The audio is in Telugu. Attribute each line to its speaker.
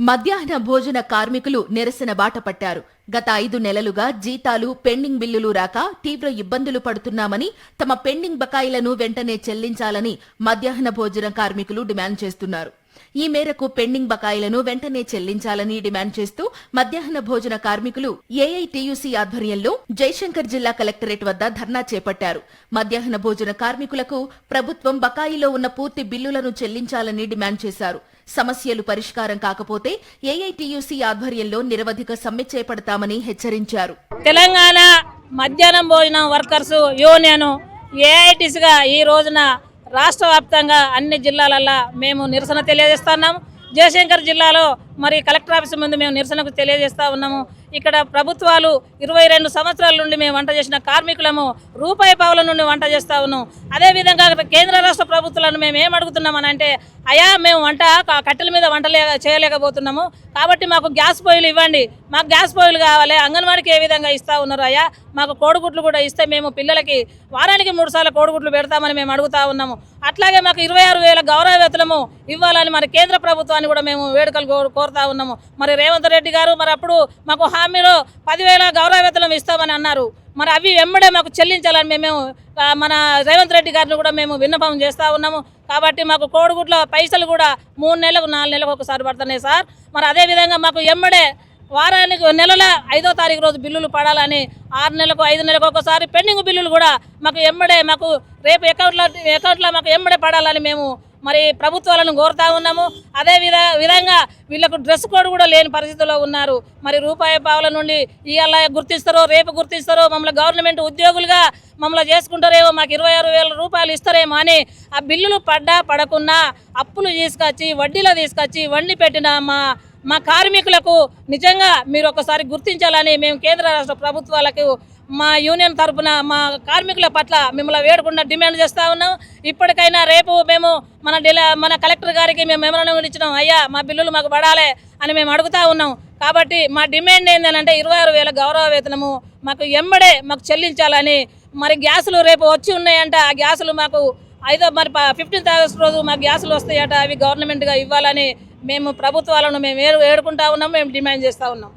Speaker 1: మధ్యాహ్న భోజన కార్మికులు నిరసన బాట పట్టారు. గత ఐదు నెలలుగా జీతాలు పెండింగ్ బిల్లులు రాక తీవ్ర ఇబ్బందులు పడుతున్నామని తమ పెండింగ్ బకాయిలను వెంటనే చెల్లించాలని మధ్యాహ్న భోజన కార్మికులు డిమాండ్ చేస్తున్నారు. ఈ మేరకు పెండింగ్ బకాయిలను వెంటనే చెల్లించాలని డిమాండ్ చేస్తూ మధ్యాహ్న భోజన కార్మికులు ఏఐటీయూసీ ఆధ్వర్యంలో జయశంకర్ జిల్లా కలెక్టరేట్ వద్ద ధర్నా చేపట్టారు. మధ్యాహ్న భోజన కార్మికులకు ప్రభుత్వం బకాయిలో ఉన్న పూర్తి బిల్లులను చెల్లించాలని డిమాండ్ చేశారు. సమస్యలు పరిష్కారం కాకపోతే ఏఐటియుసి ఆధ్వర్యంలో నిరవధిక సమ్మె చేపడతామని హెచ్చరించారు.
Speaker 2: తెలంగాణ మధ్యాహ్నం భోజనం వర్కర్స్ యూనియన్ ఏఐటీసీగా ఈ రోజున రాష్ట్ర వ్యాప్తంగా అన్ని జిల్లాలల్లో మేము నిరసన తెలియజేస్తున్నాము జయశంకర్ జిల్లాలో మరి కలెక్టర్ ఆఫీస్ ముందు మేము నిరసనకు తెలియజేస్తా ఉన్నాము. ఇక్కడ ప్రభుత్వాలు ఇరవై రెండు సంవత్సరాల నుండి మేము వంట చేసిన కార్మికులము రూపాయి పావుల నుండి వంట చేస్తా ఉన్నాం. అదేవిధంగా కేంద్ర రాష్ట్ర ప్రభుత్వాలను మేము ఏం అడుగుతున్నామని అంటే అయా మేము వంట కట్టెల మీద వంటలే చేయలేకపోతున్నాము. కాబట్టి మాకు గ్యాస్ పొయ్యిలు ఇవ్వండి. మాకు గ్యాస్ పొయ్యిలు కావాలి. అంగన్వాడికి ఏ విధంగా ఇస్తా ఉన్నారు అయ్యా? మాకు కోడిగుడ్లు కూడా ఇస్తే మేము పిల్లలకి వారానికి మూడు సార్లు కోడిగుడ్లు పెడతామని మేము అడుగుతా ఉన్నాము. అట్లాగే మాకు ఇరవై ఆరు వేల గౌరవ వేతనము ఇవ్వాలని మరి కేంద్ర ప్రభుత్వాన్ని కూడా మేము వేడుకలు కో- కోరుతా ఉన్నాము. మరి రేవంత్ రెడ్డి గారు మరి అప్పుడు మాకు హామీలో పదివేల గౌరవ వేతనం ఇస్తామని అన్నారు. మరి అవి వెంబడే మాకు చెల్లించాలని మేము మన రేవంత్ రెడ్డి గారిని కూడా మేము విన్నపం చేస్తూ ఉన్నాము. కాబట్టి మాకు కోడిగుడ్ల పైసలు కూడా మూడు నెలలకు నాలుగు నెలలకు ఒకసారి పడుతున్నాయి సార్. మరి అదేవిధంగా మాకు ఎమ్మడే వారానికి నెలల ఐదో తారీఖు రోజు బిల్లులు పడాలని ఆరు నెలలకు ఐదు నెలలకు ఒకసారి పెండింగ్ బిల్లులు కూడా మాకు ఎమ్మడే మాకు రేపు అకౌంట్లో అకౌంట్లో మాకు ఎమ్మడే పడాలని మేము మరి ప్రభుత్వాలను కోరుతా ఉన్నాము. అదే విధ విధంగా వీళ్ళకు డ్రెస్ కోడ్ కూడా లేని పరిస్థితుల్లో ఉన్నారు. మరి రూపాయి పావుల నుండి ఇవాళ గుర్తిస్తారో రేపు గుర్తిస్తారో మమ్మల్ని గవర్నమెంట్ ఉద్యోగులుగా మమ్మల్ని చేసుకుంటారేమో మాకు ఇరవై ఆరు వేల రూపాయలు ఇస్తారేమో అని ఆ బిల్లులు పడ్డా పడకున్నా అప్పులు తీసుకొచ్చి వడ్డీలో తీసుకొచ్చి వండి పెట్టిన మా మా కార్మికులకు నిజంగా మీరు ఒకసారి గుర్తించాలని మేము కేంద్ర రాష్ట్ర ప్రభుత్వాలకు మా యూనియన్ తరఫున మా కార్మికుల పట్ల మిమ్మల్ని వేడకుండా డిమాండ్ చేస్తూ ఉన్నాం. ఇప్పటికైనా రేపు మేము మన డిలా మన కలెక్టర్ గారికి మేము మెమరణం ఇచ్చినాం. అయ్యా మా బిల్లులు మాకు పడాలి అని మేము అడుగుతా ఉన్నాం. కాబట్టి మా డిమాండ్ ఏంటంటే ఇరవై ఆరు వేల గౌరవ వేతనము మాకు ఎమ్మడే మాకు చెల్లించాలని మరి గ్యాసులు రేపు వచ్చి ఉన్నాయంట. ఆ గ్యాసులు మాకు ఐదో మరి ఫిఫ్టీన్త్ ఆగస్ట్ రోజు మా గ్యాసులు వస్తాయట. అవి గవర్నమెంట్గా ఇవ్వాలని మేము ప్రభుత్వాలను మేము ఏడు ఏడుకుంటా ఉన్నాం మేము డిమాండ్ చేస్తూ ఉన్నాం.